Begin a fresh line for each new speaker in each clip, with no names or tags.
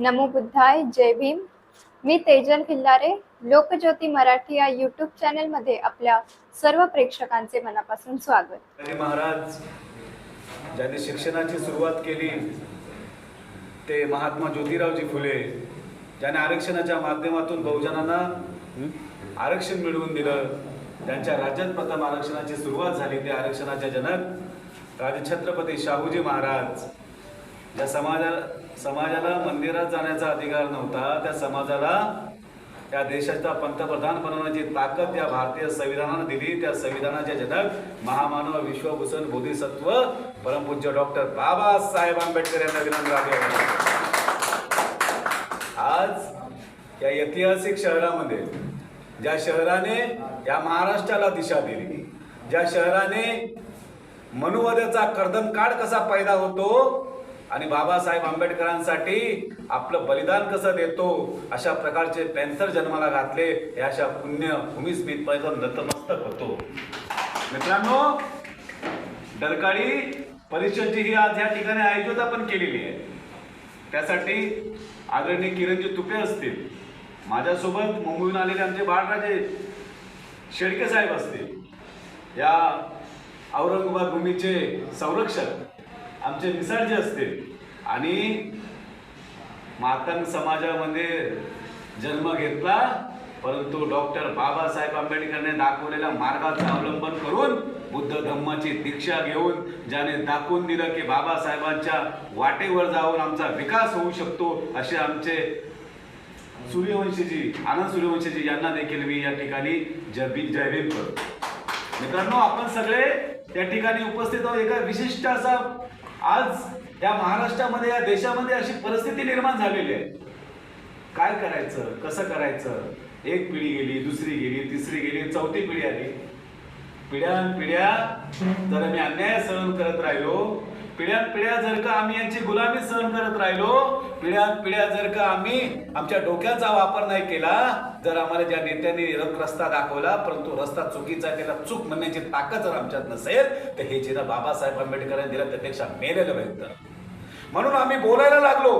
नमो बुद्धाय जय भीम. मी तेजल खिल्लारे लोकज्योती मराठी या यूट्यूब चॅनलमध्ये आपल्या सर्व प्रेक्षकांचे मनापासून स्वागत.
महाराज ज्यांनी शिक्षणाची सुरुवात केली ते महात्मा ज्योतिरावजी फुले ज्याने आरक्षणाच्या माध्यमातून बहुजनांना आरक्षण मिळवून दिलं त्यांच्या राज्यात प्रथम आरक्षणाची सुरुवात झाली ते आरक्षणाच्या जनक राजे छत्रपती शाहूजी महाराज. ज्या समाजा समाजाला मंदिरात जाण्याचा अधिकार नव्हता. त्या समाजाला त्या देशाचा पंतप्रधान बनवण्याची ताकद त्या भारतीय संविधानानं दिली त्या संविधानाचे जनक महामानव विश्वभूषण बोधिसत्व परमपूज्य डॉक्टर बाबासाहेब आंबेडकर यांना विनंती आज या ऐतिहासिक शहरामध्ये ज्या शहराने या महाराष्ट्राला दिशा दिली ज्या शहराने मनुवाद्याचा कर्दनकाळ कसा पैदा होतो आणि बाबासाहेब आंबेडकरांसाठी आपलं बलिदान कसं देतो अशा प्रकारचे पॅन्थर जन्माला घातले हे अशा पुण्य भूमीस मी पैसा नतमस्तक होतो. मित्रांनो डरकाळी परिषदची ही आज या ठिकाणी आयोजित आपण केलेली आहे. त्यासाठी आदरणीय किरणजी तुपे असतील माझ्यासोबत मुंबईहून आलेले आमचे बाळराजे शेडके साहेब असतील या औरंगाबाद भूमीचे संरक्षक आमचे मिसाळजे असतील. आणि मातंग समाजामध्ये जन्म घेतला परंतु डॉक्टर बाबासाहेब आंबेडकरने दाखवलेल्या मार्गाचा अवलंबन करून बुद्ध धम्माची दीक्षा घेऊन ज्याने दाखवून दिलं की बाबासाहेबांच्या वाटेवर जाऊन आमचा विकास होऊ शकतो असे आमचे सूर्यवंशीजी आनंद सूर्यवंशीजी यांना देखील मी या ठिकाणी जय जयभीम करतो. मित्रांनो आपण सगळे या ठिकाणी उपस्थित आहोत. एका विशिष्ट असा आज या महाराष्ट्रामध्ये या देशामध्ये अशी परिस्थिती निर्माण झालेली आहे. काय करायचं? कसं करायचं? एक पिढी गेली दुसरी गेली तिसरी गेली चौथी पिढी आली. पिढ्यान पिढ्या जर मी अन्याय सहन करत राहिलो. पिढ्यान पिढ्या जर का आम्ही यांची गुलामी सहन करत राहिलो पिढ्यान पिढ्या जर का आम्ही आमच्या डोक्याचा वापर नाही केला जर आम्हाला ज्या नेत्यांनी रस्ता दाखवला परंतु रस्ता चुकीचा आहे, त्याला चूक म्हणण्याची ताकद जर आमच्यात नसेल तर हे जिथं बाबासाहेब आंबेडकरांनी दिलं त्यापेक्षा मेलेलं पाहिजे म्हणून आम्ही बोलायला लागलो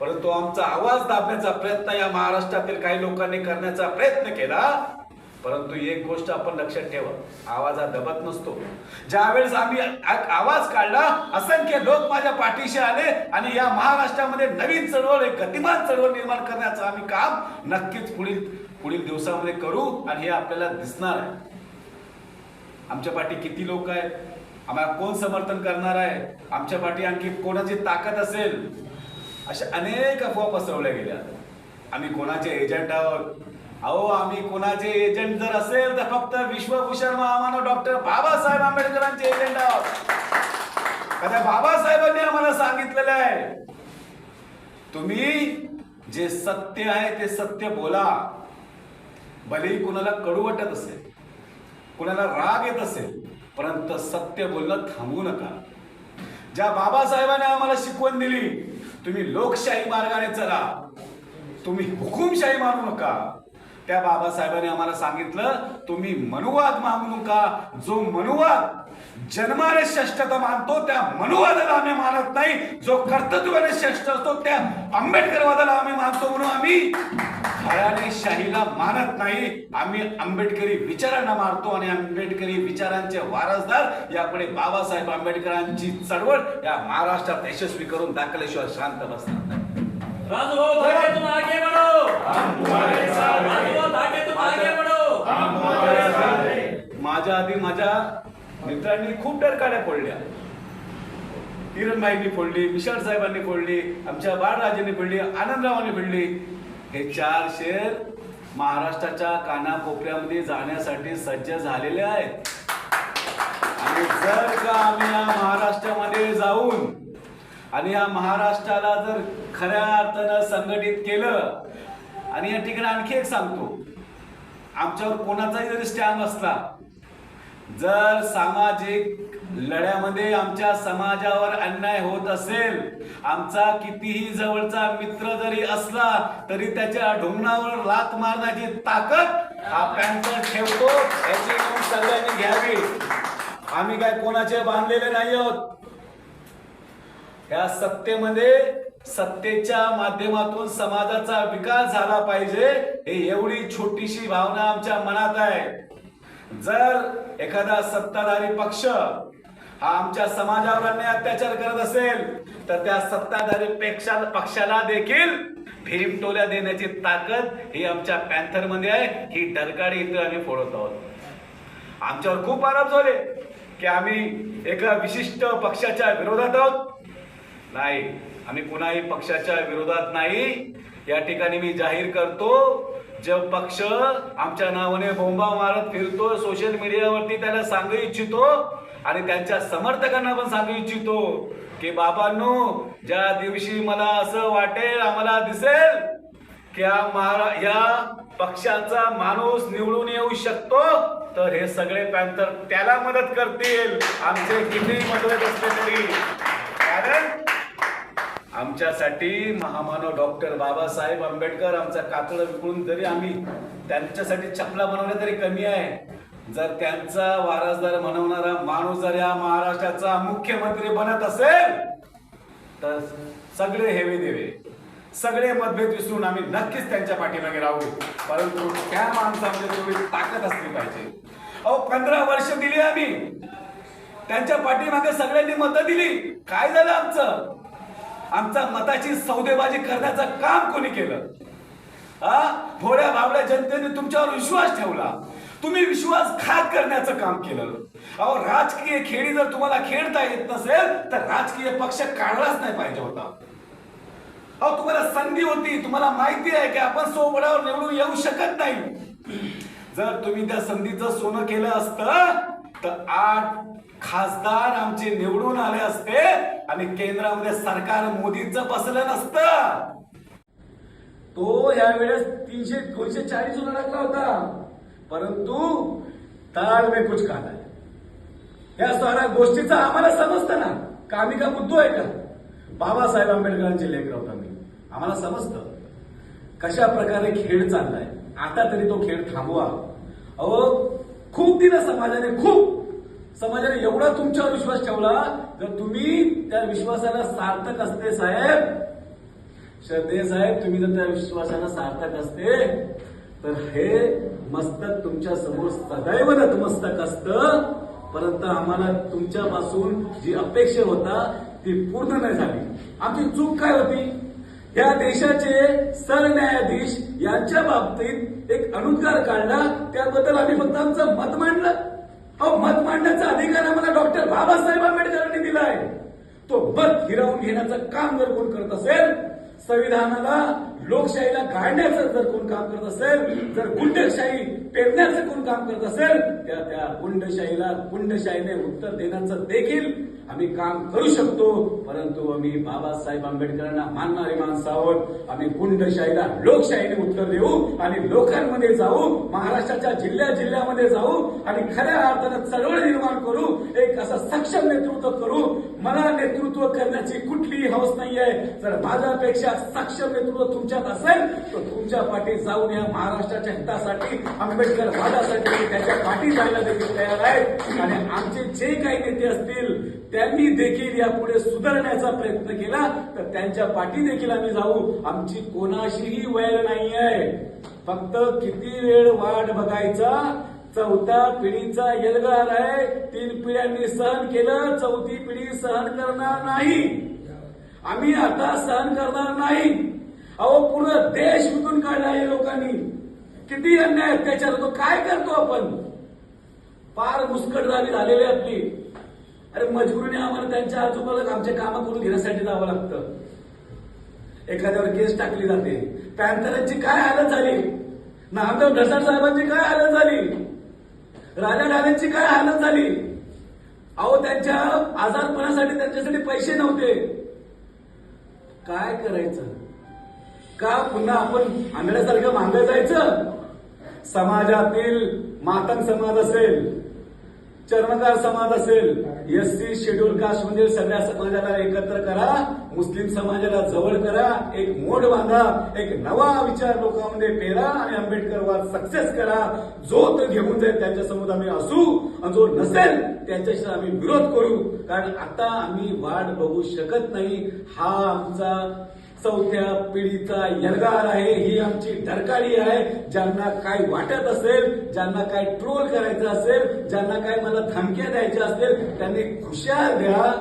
परंतु आमचा आवाज दाबण्याचा प्रयत्न या महाराष्ट्रातील काही लोकांनी करण्याचा प्रयत्न केला परंतु एक गोष्ट आपण लक्षात ठेवा आवाज हा दबत नसतो. ज्यावेळेस आम्ही आवाज काढला असंख्य लोक माझ्या पाठीशी आले आणि या महाराष्ट्रामध्ये नवीन चळवळ एक गतिमान चळवळ निर्माण करण्याचं आम्ही काम नक्कीच पुढील पुढील दिवसामध्ये करू आणि हे आपल्याला दिसणार आहे. आमच्या पाठी किती लोक आहेत? आम्हाला कोण समर्थन करणार आहे? आमच्या पाठी आणखी कोणाची ताकद असेल? अशा अनेक अफवा पसरवल्या गेल्या. आम्ही कोणाचे एजंट आहोत? अहो आम्ही कोणाचे एजंट जर असेल तर फक्त विश्वभूषण महामानव डॉक्टर बाबासाहेब आंबेडकरांचे एजंट आहोत. आता बाबासाहेबांनी आम्हाला सांगितलेलं आहे तुम्ही जे सत्य आहे ते सत्य बोला. भलेही कुणाला कडू वाटत असेल कुणाला राग येत असेल परंतु सत्य बोलणं थांबवू नका. ज्या बाबासाहेबांनी आम्हाला शिकवण दिली तुम्ही लोकशाही मार्गाने चला. तुम्ही हुकुमशाही मानू नका. त्या बाबासाहेबांनी आम्हाला सांगितलं तुम्ही मनुवाद मागू नका. जो मनुवाद जन्माने श्रेष्ठता मानतो त्या मनुवादाला आम्ही मानत नाही. जो कर्तृत्वाने श्रेष्ठ असतो त्या आंबेडकरवादाला आम्ही मानतो म्हणून आम्ही खऱ्याने शाहीला मानत नाही. आम्ही आंबेडकरी विचारांना मारतो आणि आंबेडकरी विचारांचे वारसदार यापुढे बाबासाहेब आंबेडकरांची चळवळ या महाराष्ट्रात यशस्वी करून दाखल्याशिवाय शांत बसणार नाही
भाऊ धाके तुम आगे बढ़ो धाके तुम आगे बढ़ो
माझ्या आधी माझ्या मित्रांनी खूप डरकाड्या फोडल्या. किरणबाईंनी फोडली विशाल साहेबांनी फोडली आमच्या बाळराजेंनी फोडली आनंदरावांनी फोडली. हे चार शेर महाराष्ट्राच्या कानाकोपऱ्यामध्ये जाण्यासाठी सज्ज झालेले आहेत. आणि जर का आम्ही या महाराष्ट्रामध्ये जाऊन आणि या महाराष्ट्राला जर खऱ्या अर्थानं संघटित केलं आणि या ठिकाणी आणखी एक सांगतो. आमच्यावर कोणाचाही जरी स्टॅम्प असला जर सामाजिक लढ्यामध्ये आमच्या समाजावर अन्याय होत असेल आमचा कितीही जवळचा मित्र जरी असला तरी त्याच्या ढोंगणावर लात मारण्याची ताकद हा पॅन्सर ठेवतो याची सगळ्यांनी घ्यावी. आम्ही काय कोणाचे बांधलेले नाही आहोत? या सत्तेमध्ये सत्तेच्या माध्यमातून समाजाचा विकास झाला पाहिजे हे एवढी छोटीशी भावना आमच्या मनात आहे. जर एखादा सत्ताधारी पक्ष हा आमच्या समाजावर अन्याय अत्याचार करत असेल तर त्या सत्ताधारी पेक्षा पक्षाला देखील भीमटोल्या देण्याची ताकद ही आमच्या पॅन्थरमध्ये आहे ही डरकाडी इथं आम्ही फोडत आहोत. आमच्यावर खूप आरोप झाले की आम्ही एका विशिष्ट पक्षाच्या विरोधात आहोत. नाही. आम्ही कुणाही पक्षाच्या विरोधात नाही. या ठिकाणी मी जाहीर करतो जे पक्ष आमच्या नावाने बोंबा मारत फिरतो सोशल मीडियावरती त्याला सांगू इच्छितो आणि त्यांच्या समर्थकांना पण सांगू इच्छितो की बाबांनो ज्या दिवशी मला असं वाटेल आम्हाला दिसेल की या पक्षाचा माणूस निवडून येऊ शकतो तर हे सगळे पॅन्थर त्याला मदत करतील. आमचे किती मदत असले तरी. कारण आमच्यासाठी महामानव डॉक्टर बाबासाहेब आंबेडकर आमचा कातळ विकून जरी आम्ही त्यांच्यासाठी चपला बनवल्या तरी कमी आहे. जर त्यांचा वारसदार म्हणवणारा माणूस जर या महाराष्ट्राचा मुख्यमंत्री बनत असेल तर सगळे हेवे देवे. सगळे मतभेद विसरून आम्ही नक्कीच त्यांच्या पाठीमागे राहू. परंतु त्या माणसामध्ये तेवढी ताकद असली पाहिजे. अहो पंधरा वर्ष दिली आम्ही. त्यांच्या पाठीमागे सगळ्यांनी मतं दिली. काय झालं आमचं? आमचा मताची सौदेबाजी करण्याचं काम कोणी केलं? हा भोळ्या भावड्या जनतेने तुमच्यावर विश्वास ठेवला. तुम्ही विश्वासघात करण्याचं काम केलं. अहो राजकीय खेळी जर तुम्हाला खेळता येत नसेल तर राजकीय पक्ष काढलाच नाही पाहिजे होता. अहो तुम्हाला संधी होती. तुम्हाला माहिती आहे की आपण सोबडावर निवडून येऊ शकत नाही. जर तुम्ही त्या संधीचं सोनं केलं असतं तर आठ खासदार आमचे निवडून आले असते आणि केंद्रामध्ये सरकार मोदीच बसलं नसतं. तो यावेळेस तीनशे दोनशे चाळीस वर लागला होता. परंतु ताल मे कुछ काला या साऱ्या गोष्टीचा आम्हाला समजतं ना. का आम्ही का मुद्दो आहे का? बाबासाहेब आंबेडकरांचे लेकर होता मी. आम्हाला समजतं. कशा प्रकारे खेळ चाललाय. आता तरी तो खेळ थांबवा. अहो खूप दिलं समाजाने खूप समाजाने एवढा तुमच्यावर विश्वास ठेवला तर तुम्ही त्या विश्वासाला सार्थक असते साहेब. श्रद्धे साहेब तुम्ही जर त्या विश्वासाला सार्थक असते तर हे मस्तक तुमच्यासमोर सदैव नतमस्तक असत. परंतु आम्हाला तुमच्यापासून जी अपेक्षा होता ती पूर्ण नाही झाली. आमची चूक काय होती? या देशाचे सरन्यायाधीश यांच्या बाबतीत एक अनुकार काढला त्याबद्दल आम्ही फक्त आमचं मत मांडलं. अहो मत मांडण्याचा अधिकार आम्हाला डॉक्टर बाबासाहेब आंबेडकरांनी दिलाय. तो मत हिरावून घेण्याचं काम जर कोण करत असेल संविधानाला लोकशाहीला काढण्याचं जर कोण काम करत असेल जर गुंडशाही पेरण्याचं कोण काम करत असेल त्या त्या गुंडशाहीला गुंडशाहीने उत्तर देण्याचं देखील आम्ही काम करू शकतो परंतु आम्ही बाबासाहेब आंबेडकरांना मानणारी माणसं आहोत आम्ही गुंडशाहीला लोकशाहीने उत्तर देऊ आणि लोकांमध्ये जाऊ महाराष्ट्राच्या जिल्ह्या जिल्ह्यामध्ये जाऊ आणि खऱ्या अर्थानं चळवळ निर्माण करू एक असं सक्षम नेतृत्व करू. मला नेतृत्व करण्याची कुठलीही हौस नाहीये. जर माझ्यापेक्षा सक्षम नेतृत्व तुमच्यात असेल तर तुमच्या पाठी जाऊन या महाराष्ट्राच्या हितासाठी आंबेडकर वादासाठी त्याच्या पाठी जायला देखील तयार आहे आणि आमचे जे काही नेते असतील त्यांनी देखील यापुढे सुधारण्याचा प्रयत्न केला तर त्यांच्या पाठी देखील आम्ही जाऊ. आमची कोणाशीही वैर नाही आहे फक्त किती वेळ वाट बघायचा? चौथा पिढीचा एल्गार आहे. तीन पिढ्यांनी सहन केलं चौथी पिढी सहन करणार नाही. आम्ही आता सहन करणार नाही. अहो पूर्ण देश विकून काढला आहे लोकांनी. किती अन्याय अत्याचार होतो काय करतो आपण? फार मुस्कटदारी झालेली आपली. अरे मजबुरीने आम्हाला त्यांच्या आजोबाला आमच्या कामं करून घेण्यासाठी जावं लागतं. एखाद्यावर केस टाकली जाते. पॅन्थरांची काय हालत झाली? नामदेव ढसाळ साहेबांची काय हालत झाली? राजा डालेंची काय हालत झाली? अहो त्यांच्या आजारपणासाठी त्यांच्यासाठी पैसे नव्हते. काय करायचं? का पुन्हा आपण आंधळ्यासारखं मागं जायचं? समाजातील मातंग समाज असेल चरणकार समाज असेल एससी शेड्यूल कास्ट मधील सगळ्या समाजाला एकत्र करा मुस्लिम समाजाला जवळ करा एक मोड बांधा एक नवा विचार लोकांमध्ये पेरा आणि आंबेडकरवाद सक्सेस करा. जो तो घेऊन जाईल त्यांच्यासमोर आम्ही असू आणि जो नसेल त्यांच्याशी आम्ही विरोध करू. कारण आता आम्ही वाट बघू शकत नाही. हा आमचा चौथ्या पिढीचा यलगार आहे ही आमची डरकाळी आहे. ज्यांना काय वाटत असेल ज्यांना काय ट्रोल करायचं असेल ज्यांना काय मला धमक्या द्यायच्या असतील त्यांनी खुशाल द्या.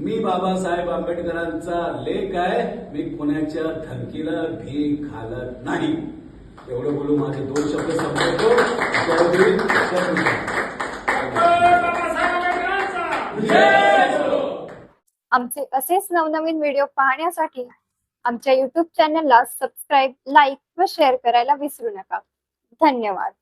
मी बाबासाहेब आंबेडकरांचा लेख आहे. मी कोणाच्या धमकीला भी घालत नाही. एवढं बोलू माझे दोन शब्द संपवतो.
आमचे असेच नवनवीन व्हिडिओ पाहण्यासाठी आमच्या युट्यूब चॅनलला सबस्क्राईब लाईक व शेअर करायला विसरू नका. धन्यवाद.